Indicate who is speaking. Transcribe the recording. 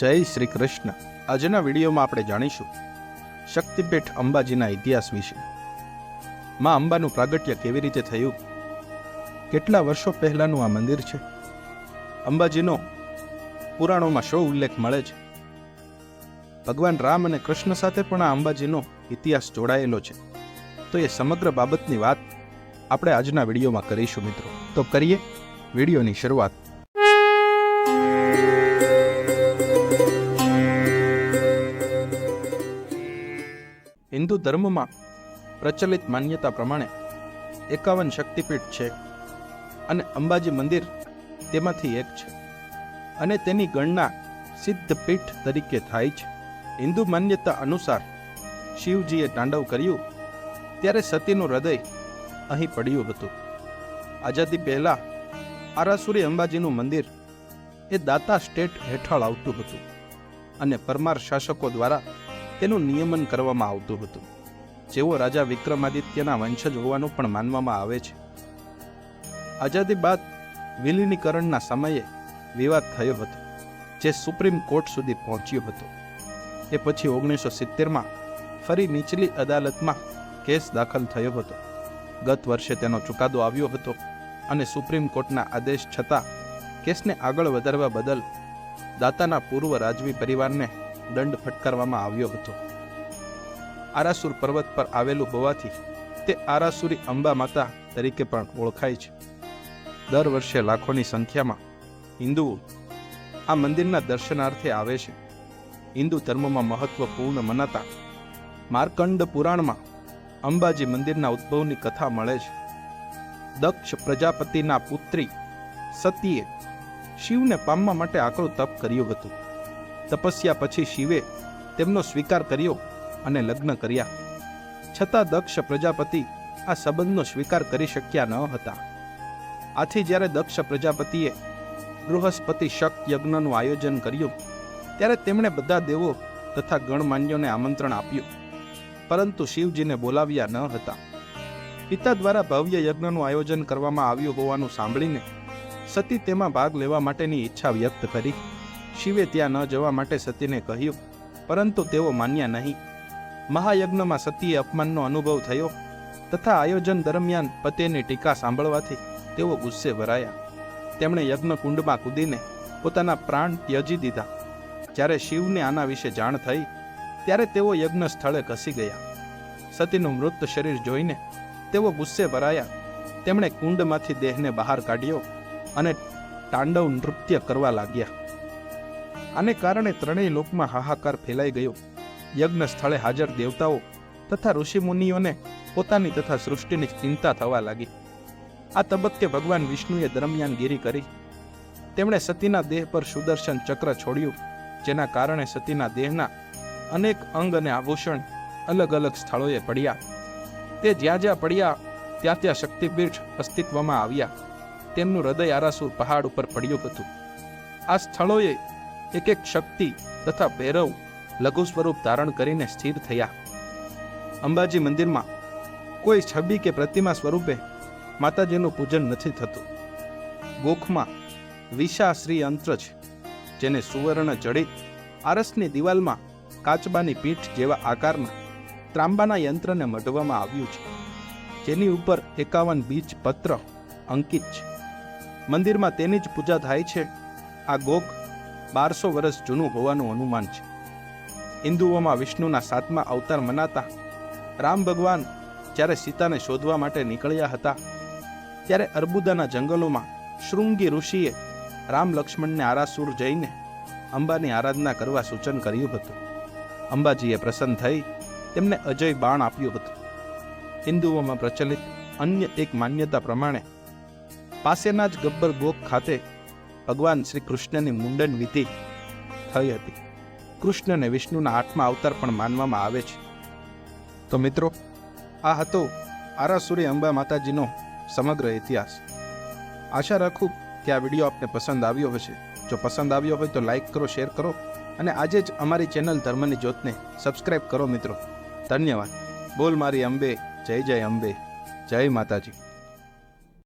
Speaker 1: જય શ્રી કૃષ્ણ. આજના વિડીયોમાં આપણે જાણીશું શક્તિપીઠ અંબાજીના ઇતિહાસ વિશે. માં અંબાનું પ્રાગટ્ય કેવી રીતે થયું? કેટલા વર્ષો પહેલાંનું આ મંદિર છે? અંબાજીનો પુરાણોમાં શો ઉલ્લેખ મળે છે? ભગવાન રામ અને કૃષ્ણ સાથે પણ આ અંબાજીનો ઇતિહાસ જોડાયેલો છે. તો એ સમગ્ર બાબતની વાત આપણે આજના વિડીયોમાં કરીશું મિત્રો. તો કરીએ વિડીયોની શરૂઆત. હિન્દુ ધર્મમાં પ્રચલિત માન્યતા પ્રમાણે એકાવન શક્તિપીઠ છે અને અંબાજી મંદિર તેમાંથી એક છે. અને તેની ગણના સિદ્ધપીઠ તરીકે થાય છે. હિન્દુ માન્યતા અનુસાર શિવજીએ તાંડવ કર્યું ત્યારે સતીનું હૃદય અહીં પડ્યું હતું. આઝાદી પહેલાં આરાસુરી અંબાજીનું મંદિર એ દાતા સ્ટેટ હેઠળ આવતું હતું અને પરમાર શાસકો દ્વારા તેનું નિયમન કરવામાં આવતું હતું. જેઓ રાજા વિક્રમાદિત્યના વંશજ હોવાનું પણ માનવામાં આવે છે. આઝાદી બાદ વિલીનીકરણના સમયે વિવાદ થયો હતો, જે સુપ્રીમ કોર્ટ સુધી પહોંચ્યો હતો. એ પછી ઓગણીસો સિત્તેરમાં ફરી નીચલી અદાલતમાં કેસ દાખલ થયો હતો. ગત વર્ષે તેનો ચુકાદો આવ્યો હતો અને સુપ્રીમ કોર્ટના આદેશ છતાં કેસને આગળ વધારવા બદલ દાતાના પૂર્વ રાજવી પરિવારને દંડ ફટકારવામાં આવ્યો હતો. આરાસુર પર્વત પર આવેલું હોવાથી તે આરાસુરી અંબા માતા તરીકે પણ ઓળખાય છે. દર વર્ષે લાખોની સંખ્યામાં હિન્દુઓ આ મંદિરના દર્શનાર્થે આવે છે. હિન્દુ ધર્મમાં મહત્વપૂર્ણ મનાતા માર્કંડ પુરાણમાં અંબાજી મંદિરના ઉદ્ભવની કથા મળે છે. દક્ષ પ્રજાપતિના પુત્રી સતીએ શિવને પામવા માટે આકરું તપ કર્યું હતું. તપસ્યા પછી શિવે તેમનો સ્વીકાર કર્યો અને લગ્ન કર્યા. છતાં દક્ષ પ્રજાપતિ આ સંબંધનો સ્વીકાર કરી શક્યા ન હતા. આથી જ્યારે દક્ષ પ્રજાપતિએ બૃહસ્પતિ શક યજ્ઞનું આયોજન કર્યું, ત્યારે તેમણે બધા દેવો તથા ગણમાન્યોને આમંત્રણ આપ્યું. પરંતુ શિવજીને બોલાવ્યા ન હતા. પિતા દ્વારા ભવ્ય યજ્ઞનું આયોજન કરવામાં આવ્યું હોવાનું સાંભળીને સતી તેમાં ભાગ લેવા માટેની ઈચ્છા વ્યક્ત કરી. શિવે ત્યાં ન જવા માટે સતીને કહ્યું, પરંતુ તેઓ માન્યા નહીં. મહાયજ્ઞમાં સતીએ અપમાનનો અનુભવ થયો. તથા આયોજન દરમિયાન પતેની ટીકા સાંભળવાથી તેઓ ગુસ્સે ભરાયા તેમણે યજ્ઞ કુંડમાં કૂદીને પોતાના પ્રાણ ત્યજી દીધા. જ્યારે શિવને આના વિશે જાણ થઈ, ત્યારે તેઓ યજ્ઞ સ્થળે ઘસી ગયા. સતીનું મૃત શરીર જોઈને તેઓ ગુસ્સે ભરાયા તેમણે કુંડમાંથી દેહને બહાર કાઢ્યો અને તાંડવ નૃત્ય કરવા લાગ્યા. આને કારણે ત્રણેય લોકમાં હાહાકાર ફેલાઈ ગયો. યજ્ઞ સ્થળે હાજર દેવતાઓ તથા ઋષિમુનિઓને પોતાની તથા સૃષ્ટિની ચિંતા થવા લાગી. આ તબક્કે ભગવાન વિષ્ણુએ દરમિયાનગીરી કરી. તેમણે સતીના દેહ પર સુદર્શન ચક્ર છોડ્યું, જેના કારણે સતીના દેહના અનેક અંગ અને આભૂષણ અલગ અલગ સ્થળોએ પડ્યા. તે જ્યાં જ્યાં પડ્યા, ત્યાં ત્યાં શક્તિપીઠ અસ્તિત્વમાં આવ્યા. તેમનું હૃદય આરાસુર પહાડ ઉપર પડ્યું હતું. આ સ્થળોએ એક એક શક્તિ તથા ભૈરવ લઘુ સ્વરૂપ ધારણ કરીને સ્થિર થયા. અંબાજી મંદિરમાં કોઈ છબી કે પ્રતિમા સ્વરૂપે માતાજીનું પૂજન નથી થતું. ગોખમાં વિશા શ્રી યંત્ર છે જેને સુવર્ણ જડિત આરસની દિવાલમાં કાચબાની પીઠ જેવા આકારના ત્રાંબાના યંત્રને મઢવામાં આવ્યું છે. જેની ઉપર એકાવન બીજ પત્ર અંકિત છે. મંદિરમાં તેની જ પૂજા થાય છે. આ ગોખ બારસો વર્ષ જૂનું હોવાનું અનુમાન છે. હિન્દુઓમાં વિષ્ણુના સાતમા અવતાર મનાતા રામ ભગવાન જ્યારે સીતાને શોધવા માટે નીકળ્યા હતા, ત્યારે અર્બુદાના જંગલોમાં શૃંગી ઋષિએ રામ લક્ષ્મણને આરાસુર જઈને અંબાની આરાધના કરવા સૂચન કર્યું હતું. અંબાજીએ પ્રસન્ન થઈ તેમને અજય બાણ આપ્યું હતું. હિન્દુઓમાં પ્રચલિત અન્ય એક માન્યતા પ્રમાણે પાસેના જ ગબ્બર ગોખ ખાતે ભગવાન શ્રી કૃષ્ણની મુંડન વિધિ થઈ હતી. કૃષ્ણને વિષ્ણુના આઠમા અવતાર પણ માનવામાં આવે છે. તો મિત્રો, આ હતો આરાસુરી અંબા માતાજીનો સમગ્ર ઇતિહાસ. આશા રાખું કે આ વીડિયો આપને પસંદ આવ્યો હશે. જો પસંદ આવ્યો હોય તો લાઈક કરો, શેર કરો અને આજે જ અમારી ચેનલ ધર્મની જ્યોતને સબસ્ક્રાઇબ કરો મિત્રો. ધન્યવાદ. બોલ મારી અંબે, જય જય અંબે. જય માતાજી.